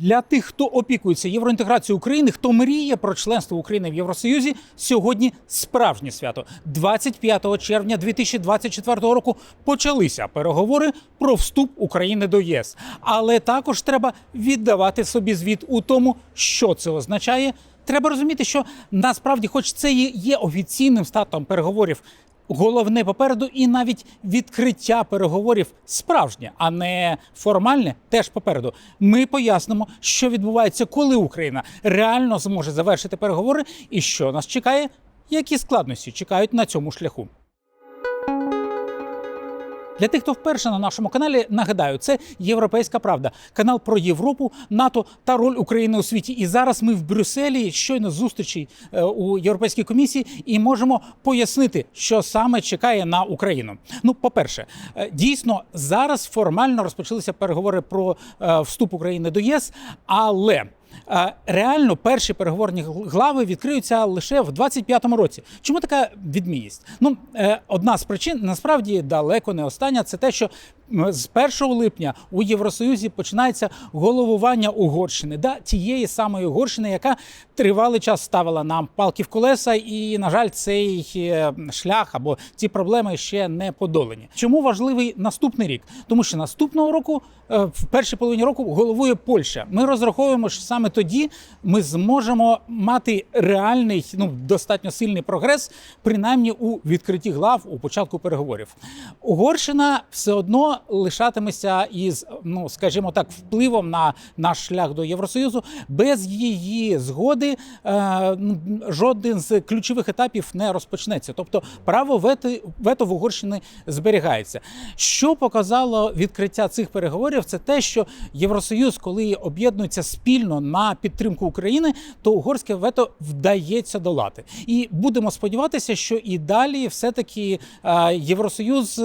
Для тих, хто опікується євроінтеграцією України, хто мріє про членство України в Євросоюзі, сьогодні справжнє свято. 25 червня 2024 року почалися переговори про вступ України до ЄС. Але також треба віддавати собі звіт у тому, що це означає. Треба розуміти, що насправді, хоч це і є офіційним статом переговорів. Головне попереду, і навіть відкриття переговорів справжнє, а не формальне, теж попереду. Ми пояснимо, що відбувається, коли Україна реально зможе завершити переговори, і що нас чекає, які складності чекають на цьому шляху. Для тих, хто вперше на нашому каналі, нагадаю, це Європейська Правда, канал про Європу, НАТО та роль України у світі. І зараз ми в Брюсселі щойно зустрічі е, у Європейській комісії і можемо пояснити, що саме чекає на Україну. Ну, по-перше, е, дійсно зараз формально розпочалися переговори про е, вступ України до ЄС, але Реально перші переговорні глави відкриються лише в 25-му році. Чому така відмінність? Ну, е, одна з причин насправді далеко не остання. Це те, що з 1 липня у Євросоюзі починається головування Угорщини, да, тієї самої Угорщини, яка тривалий час ставила нам палки в колеса, і, на жаль, цей е, шлях або ці проблеми ще не подолані. Чому важливий наступний рік? Тому що наступного року, е, в першій половині року, головує Польща. Ми розраховуємо, що саме тоді ми зможемо мати реальний, ну достатньо сильний прогрес, принаймні у відкритті глав у початку переговорів. Угорщина все одно лишатиметься із, ну скажімо так, впливом на наш шлях до Євросоюзу. Без її згоди е, ну, жоден з ключових етапів не розпочнеться. Тобто право вето, вето в Угорщини зберігається. Що показало відкриття цих переговорів, це те, що Євросоюз, коли об'єднується спільно на підтримку України, то угорське вето вдається долати. І будемо сподіватися, що і далі все-таки е, Євросоюз.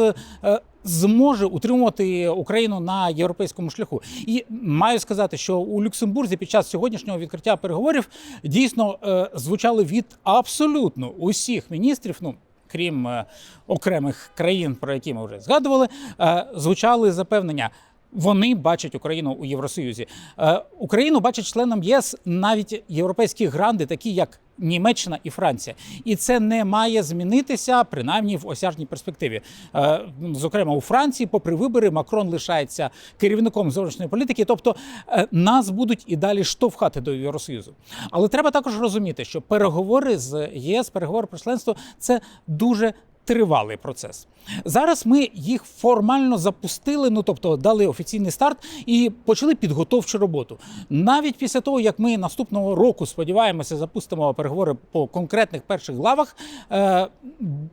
Зможе утримувати Україну на європейському шляху, і маю сказати, що у Люксембурзі під час сьогоднішнього відкриття переговорів дійсно е, звучали від абсолютно усіх міністрів. Ну крім е, окремих країн, про які ми вже згадували, е, звучали запевнення. Вони бачать Україну у Євросоюзі. Е, Україну бачать членом ЄС навіть європейські гранди, такі як Німеччина і Франція, і це не має змінитися принаймні в осяжній перспективі. Е, Зокрема, у Франції, попри вибори, Макрон лишається керівником зовнішньої політики. Тобто е, нас будуть і далі штовхати до Євросоюзу. Але треба також розуміти, що переговори з ЄС, переговори про членство це дуже тривалий процес. Зараз ми їх формально запустили, ну тобто дали офіційний старт і почали підготовчу роботу. Навіть після того, як ми наступного року сподіваємося, запустимо переговори по конкретних перших главах, е,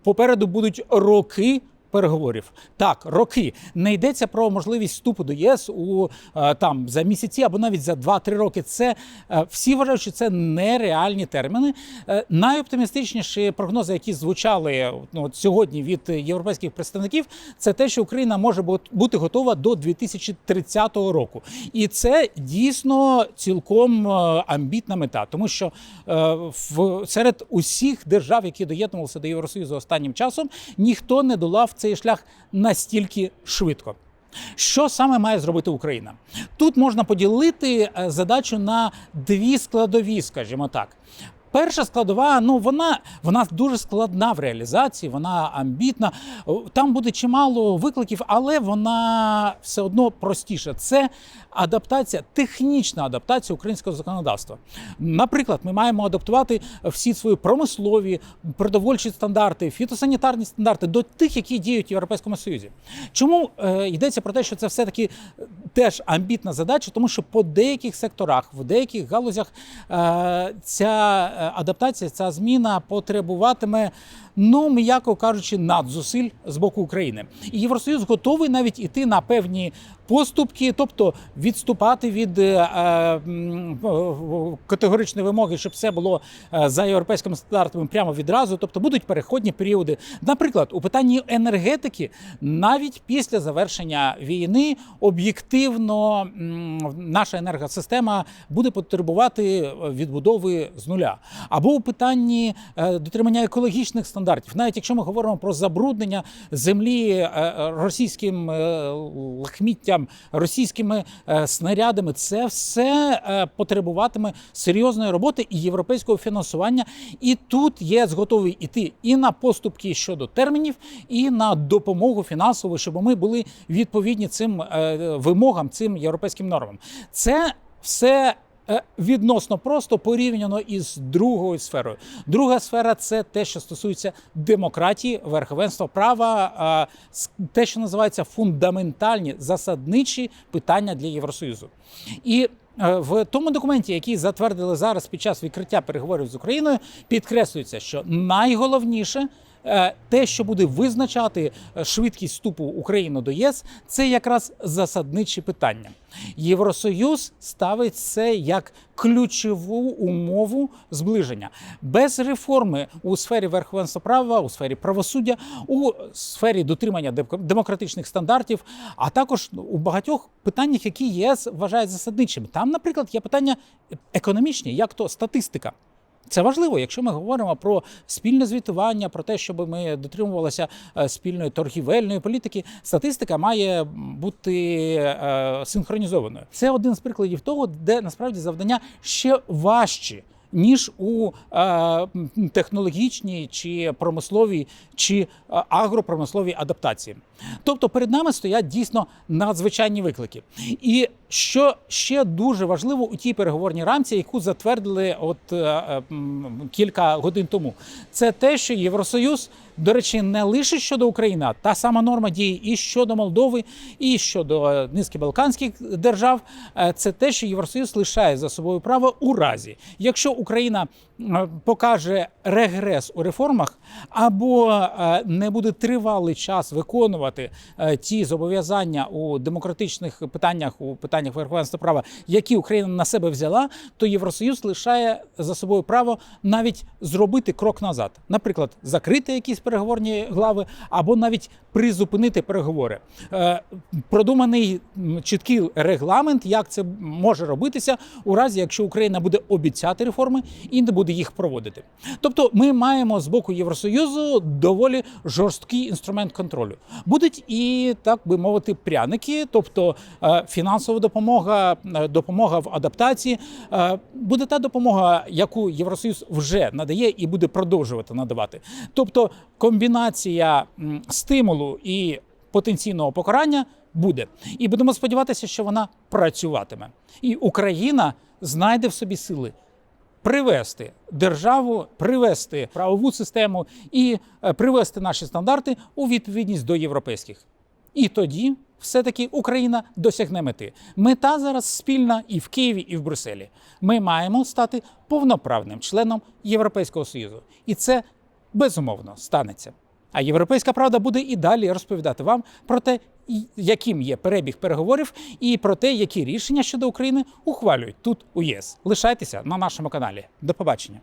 попереду будуть роки. Переговорів так, роки не йдеться про можливість вступу до ЄС у е, там за місяці або навіть за 2-3 роки. Це е, всі вважають, що це нереальні терміни. Е, найоптимістичніші прогнози, які звучали ну, сьогодні від європейських представників, це те, що Україна може бути готова до 2030 року, і це дійсно цілком амбітна мета, тому що в серед усіх держав, які доєднувалися до Євросоюзу останнім часом, ніхто не долав цей шлях настільки швидко. Що саме має зробити Україна? Тут можна поділити е, задачу на дві складові, скажімо так. Перша складова, ну вона, вона дуже складна в реалізації, вона амбітна. Там буде чимало викликів, але вона все одно простіша. Це адаптація, технічна адаптація українського законодавства. Наприклад, ми маємо адаптувати всі свої промислові, продовольчі стандарти, фітосанітарні стандарти до тих, які діють в Європейському Союзі. Чому е, йдеться про те, що це все-таки е, теж амбітна задача, тому що по деяких секторах, в деяких галузях е, ця е, адаптація, ця зміна потребуватиме. Ну, м'яко кажучи, надзусиль з боку України. І Євросоюз готовий навіть іти на певні поступки, тобто відступати від е, е, е, категоричної вимоги, щоб все було е, за європейськими стандартами прямо відразу. Тобто будуть переходні періоди. Наприклад, у питанні енергетики, навіть після завершення війни, об'єктивно наша енергосистема буде потребувати відбудови з нуля. Або у питанні е, дотримання екологічних стандартів стандартів. Навіть якщо ми говоримо про забруднення землі е, е, російським е, лахміттям, російськими снарядами, це все потребуватиме серйозної роботи і європейського фінансування. І тут ЄС готовий іти і на поступки щодо термінів, і на допомогу фінансову, щоб ми були відповідні цим вимогам, цим європейським нормам. Це все. Е, Відносно просто порівняно із другою сферою. Друга сфера це те, що стосується демократії, верховенства права, те, що називається фундаментальні засадничі питання для Євросоюзу. І е, в тому документі, який затвердили зараз під час відкриття переговорів з Україною, підкреслюється, що найголовніше. Е, Те, що буде визначати е, швидкість вступу України до ЄС, це якраз засадничі питання. Євросоюз ставить це як ключову умову зближення. Без реформи у сфері верховенства права, у сфері правосуддя, у сфері дотримання дем- демократичних стандартів, а також у багатьох питаннях, які ЄС вважає засадничими. Там, наприклад, є питання економічні, як то статистика. Це важливо, якщо ми говоримо про спільне звітування, про те, щоб ми дотримувалися е, спільної торгівельної політики. Статистика має бути е, синхронізованою. Це один з прикладів того, де насправді завдання ще важчі. Ніж у е, технологічній чи промисловій чи е, агропромисловій адаптації. Тобто перед нами стоять дійсно надзвичайні виклики. І що ще дуже важливо у тій переговорній рамці, яку затвердили от е, е, кілька годин тому, це те, що Євросоюз, до речі, не лише щодо України, та сама норма діє і щодо Молдови, і щодо е, низки балканських держав. Е, Це те, що Євросоюз лишає за собою право у разі, якщо Україна покаже регрес у реформах або е, не буде тривалий час виконувати е, ті зобов'язання у демократичних питаннях, у питаннях верховенства права, які Україна на себе взяла, то Євросоюз лишає за собою право навіть зробити крок назад, наприклад, закрити якісь переговорні глави, або навіть призупинити переговори. Е, Продуманий чіткий регламент, як це може робитися у разі, якщо Україна буде обіцяти реформи і не буде їх проводити. Тобто, ми маємо з боку Євросоюзу доволі жорсткий інструмент контролю. Будуть і так би мовити пряники, тобто е, фінансова допомога, е, допомога в адаптації. Е, Буде та допомога, яку Євросоюз вже надає і буде продовжувати надавати. Тобто комбінація стимулу і потенційного покарання буде. І будемо сподіватися, що вона працюватиме. І Україна знайде в собі сили привести державу, привести правову систему і е, привести наші стандарти у відповідність до європейських. І тоді все-таки Україна досягне мети. Мета зараз спільна і в Києві, і в Брюсселі. Ми маємо стати повноправним членом Європейського Союзу. І це безумовно станеться. А європейська правда буде і далі розповідати вам про те, яким є перебіг переговорів, і про те, які рішення щодо України ухвалюють тут у ЄС. Лишайтеся на нашому каналі. До побачення.